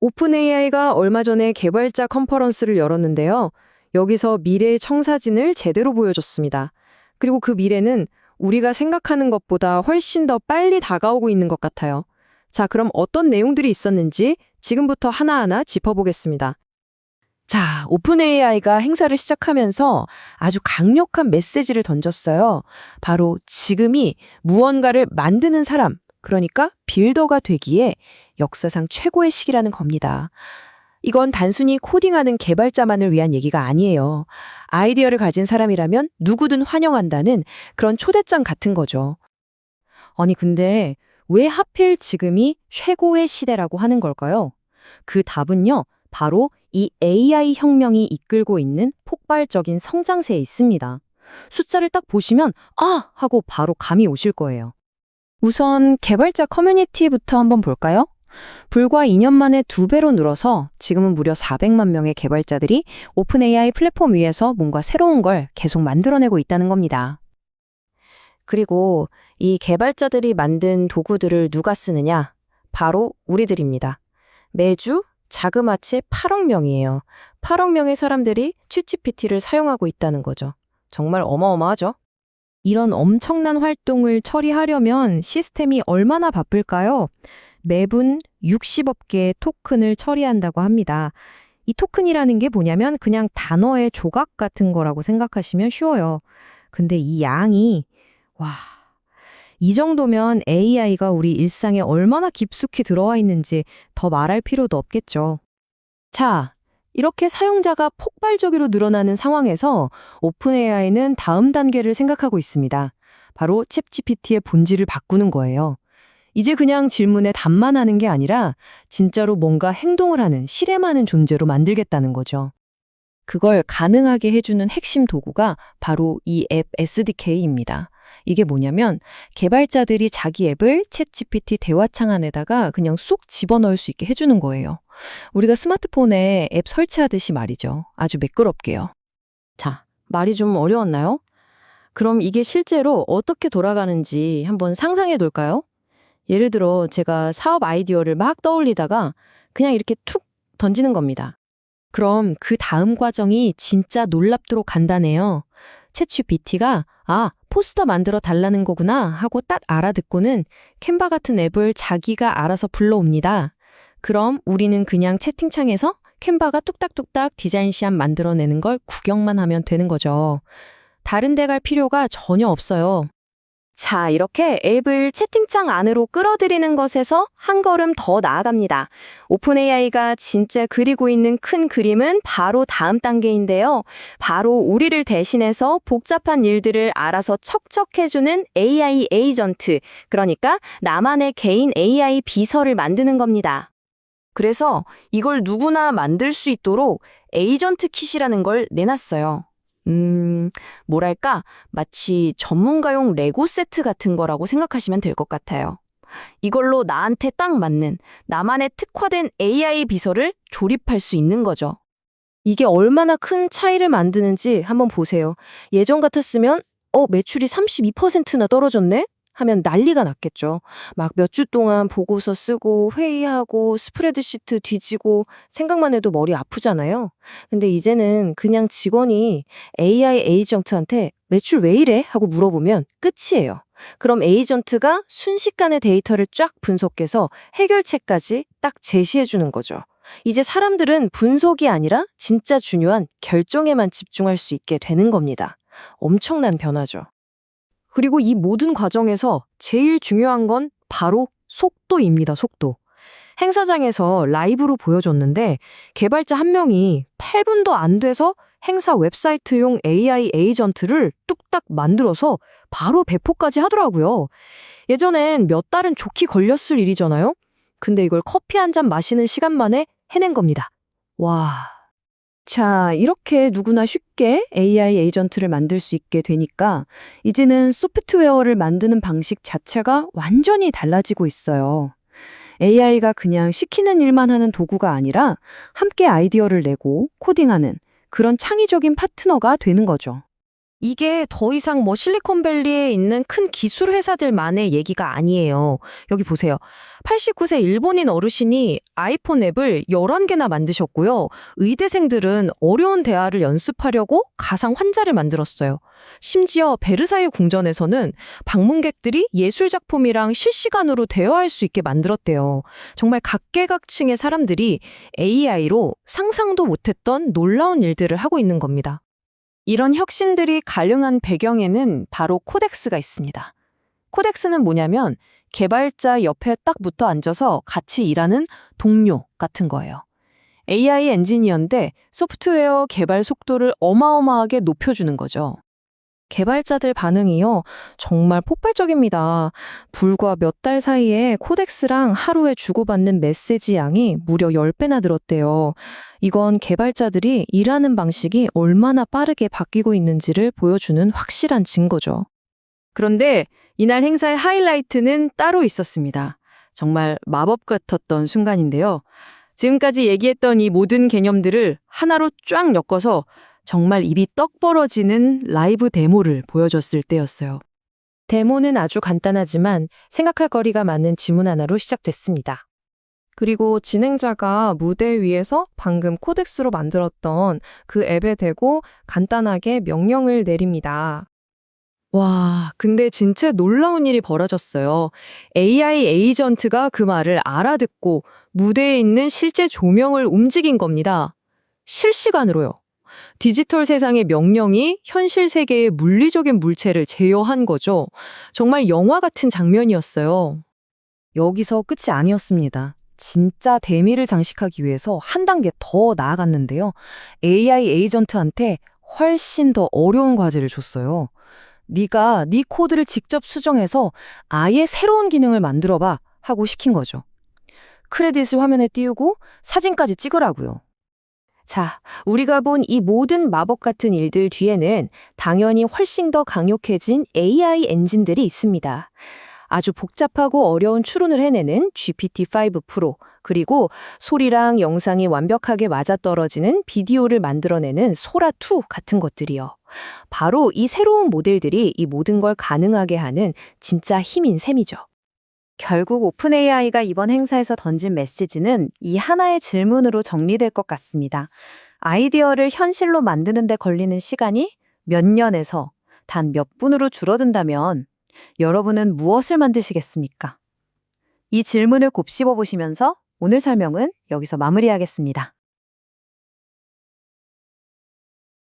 오픈 AI가 얼마 전에 개발자 컨퍼런스를 열었는데요. 여기서 미래의 청사진을 제대로 보여줬습니다. 그리고 그 미래는 우리가 생각하는 것보다 훨씬 더 빨리 다가오고 있는 것 같아요. 자, 그럼 어떤 내용들이 있었는지 지금부터 하나하나 짚어보겠습니다. 자, 오픈 AI가 행사를 시작하면서 아주 강력한 메시지를 던졌어요. 바로 지금이 무언가를 만드는 사람, 그러니까 빌더가 되기에 역사상 최고의 시기라는 겁니다. 이건 단순히 코딩하는 개발자만을 위한 얘기가 아니에요. 아이디어를 가진 사람이라면 누구든 환영한다는 그런 초대장 같은 거죠. 아니, 근데 왜 하필 지금이 최고의 시대라고 하는 걸까요? 그 답은요, 바로 이 AI 혁명이 이끌고 있는 폭발적인 성장세에 있습니다. 숫자를 딱 보시면, 아! 하고 바로 감이 오실 거예요. 우선 개발자 커뮤니티부터 한번 볼까요? 불과 2년 만에 두 배로 늘어서 지금은 무려 400만 명의 개발자들이 오픈 AI 플랫폼 위에서 뭔가 새로운 걸 계속 만들어내고 있다는 겁니다. 그리고 이 개발자들이 만든 도구들을 누가 쓰느냐? 바로 우리들입니다. 매주 자그마치 8억 명이에요. 8억 명의 사람들이 챗GPT를 사용하고 있다는 거죠. 정말 어마어마하죠? 이런 엄청난 활동을 처리하려면 시스템이 얼마나 바쁠까요? 매분 60억 개의 토큰을 처리한다고 합니다. 이 토큰이라는 게 뭐냐면 그냥 단어의 조각 같은 거라고 생각하시면 쉬워요. 근데 이 양이, 와, 이 정도면 AI가 우리 일상에 얼마나 깊숙이 들어와 있는지 더 말할 필요도 없겠죠. 자, 이렇게 사용자가 폭발적으로 늘어나는 상황에서 오픈 AI는 다음 단계를 생각하고 있습니다. 바로 챗GPT의 본질을 바꾸는 거예요. 이제 그냥 질문에 답만 하는 게 아니라 진짜로 뭔가 행동을 하는, 실행하는 존재로 만들겠다는 거죠. 그걸 가능하게 해주는 핵심 도구가 바로 이 앱 SDK입니다. 이게 뭐냐면 개발자들이 자기 앱을 챗GPT 대화창 안에다가 그냥 쏙 집어넣을 수 있게 해주는 거예요. 우리가 스마트폰에 앱 설치하듯이 말이죠. 아주 매끄럽게요. 자, 말이 좀 어려웠나요? 그럼 이게 실제로 어떻게 돌아가는지 한번 상상해 볼까요? 예를 들어 제가 사업 아이디어를 막 떠올리다가 그냥 이렇게 툭 던지는 겁니다. 그럼 그 다음 과정이 진짜 놀랍도록 간단해요. 챗GPT가 아, 포스터 만들어 달라는 거구나 하고 딱 알아듣고는 캔바 같은 앱을 자기가 알아서 불러옵니다. 그럼 우리는 그냥 채팅창에서 캔바가 뚝딱뚝딱 디자인 시안 만들어내는 걸 구경만 하면 되는 거죠. 다른 데 갈 필요가 전혀 없어요. 자, 이렇게 앱을 채팅창 안으로 끌어들이는 것에서 한 걸음 더 나아갑니다. 오픈AI가 진짜 그리고 있는 큰 그림은 바로 다음 단계인데요. 바로 우리를 대신해서 복잡한 일들을 알아서 척척해주는 AI 에이전트, 그러니까 나만의 개인 AI 비서를 만드는 겁니다. 그래서 이걸 누구나 만들 수 있도록 에이전트 킷이라는 걸 내놨어요. 음, 뭐랄까, 마치 전문가용 레고 세트 같은 거라고 생각하시면 될 것 같아요. 이걸로 나한테 딱 맞는 나만의 특화된 AI 비서를 조립할 수 있는 거죠. 이게 얼마나 큰 차이를 만드는지 한번 보세요. 예전 같았으면, 어, 매출이 32%나 떨어졌네? 하면 난리가 났겠죠. 막 몇 주 동안 보고서 쓰고 회의하고 스프레드시트 뒤지고 생각만 해도 머리 아프잖아요. 근데 이제는 그냥 직원이 AI 에이전트한테 매출 왜 이래? 하고 물어보면 끝이에요. 그럼 에이전트가 순식간에 데이터를 쫙 분석해서 해결책까지 딱 제시해 주는 거죠. 이제 사람들은 분석이 아니라 진짜 중요한 결정에만 집중할 수 있게 되는 겁니다. 엄청난 변화죠. 그리고 이 모든 과정에서 제일 중요한 건 바로 속도입니다, 속도. 행사장에서 라이브로 보여줬는데 개발자 한 명이 8분도 안 돼서 행사 웹사이트용 AI 에이전트를 뚝딱 만들어서 바로 배포까지 하더라고요. 예전엔 몇 달은 좋게 걸렸을 일이잖아요? 근데 이걸 커피 한 잔 마시는 시간 만에 해낸 겁니다. 와. 자, 이렇게 누구나 쉽게 AI 에이전트를 만들 수 있게 되니까 이제는 소프트웨어를 만드는 방식 자체가 완전히 달라지고 있어요. AI가 그냥 시키는 일만 하는 도구가 아니라 함께 아이디어를 내고 코딩하는 그런 창의적인 파트너가 되는 거죠. 이게 더 이상 뭐 실리콘밸리에 있는 큰 기술 회사들만의 얘기가 아니에요. 여기 보세요. 89세 일본인 어르신이 아이폰 앱을 11개나 만드셨고요. 의대생들은 어려운 대화를 연습하려고 가상 환자를 만들었어요. 심지어 베르사유 궁전에서는 방문객들이 예술 작품이랑 실시간으로 대화할 수 있게 만들었대요. 정말 각계각층의 사람들이 AI로 상상도 못했던 놀라운 일들을 하고 있는 겁니다. 이런 혁신들이 가능한 배경에는 바로 코덱스가 있습니다. 코덱스는 뭐냐면 개발자 옆에 딱 붙어 앉아서 같이 일하는 동료 같은 거예요. AI 엔지니어인데 소프트웨어 개발 속도를 어마어마하게 높여주는 거죠. 개발자들 반응이요. 정말 폭발적입니다. 불과 몇 달 사이에 코덱스랑 하루에 주고받는 메시지 양이 무려 10배나 늘었대요. 이건 개발자들이 일하는 방식이 얼마나 빠르게 바뀌고 있는지를 보여주는 확실한 증거죠. 그런데 이날 행사의 하이라이트는 따로 있었습니다. 정말 마법 같았던 순간인데요. 지금까지 얘기했던 이 모든 개념들을 하나로 쫙 엮어서 정말 입이 떡 벌어지는 라이브 데모를 보여줬을 때였어요. 데모는 아주 간단하지만 생각할 거리가 많은 지문 하나로 시작됐습니다. 그리고 진행자가 무대 위에서 방금 코덱스로 만들었던 그 앱에 대고 간단하게 명령을 내립니다. 와, 근데 진짜 놀라운 일이 벌어졌어요. AI 에이전트가 그 말을 알아듣고 무대에 있는 실제 조명을 움직인 겁니다. 실시간으로요. 디지털 세상의 명령이 현실 세계의 물리적인 물체를 제어한 거죠. 정말 영화 같은 장면이었어요. 여기서 끝이 아니었습니다. 진짜 대미를 장식하기 위해서 한 단계 더 나아갔는데요. AI 에이전트한테 훨씬 더 어려운 과제를 줬어요. 네가 네 코드를 직접 수정해서 아예 새로운 기능을 만들어봐 하고 시킨 거죠. 크레딧을 화면에 띄우고 사진까지 찍으라고요. 자, 우리가 본 이 모든 마법 같은 일들 뒤에는 당연히 훨씬 더 강력해진 AI 엔진들이 있습니다. 아주 복잡하고 어려운 추론을 해내는 GPT-5 프로, 그리고 소리랑 영상이 완벽하게 맞아떨어지는 비디오를 만들어내는 소라2 같은 것들이요. 바로 이 새로운 모델들이 이 모든 걸 가능하게 하는 진짜 힘인 셈이죠. 결국 오픈 AI가 이번 행사에서 던진 메시지는 이 하나의 질문으로 정리될 것 같습니다. 아이디어를 현실로 만드는데 걸리는 시간이 몇 년에서 단 몇 분으로 줄어든다면 여러분은 무엇을 만드시겠습니까? 이 질문을 곱씹어 보시면서 오늘 설명은 여기서 마무리하겠습니다.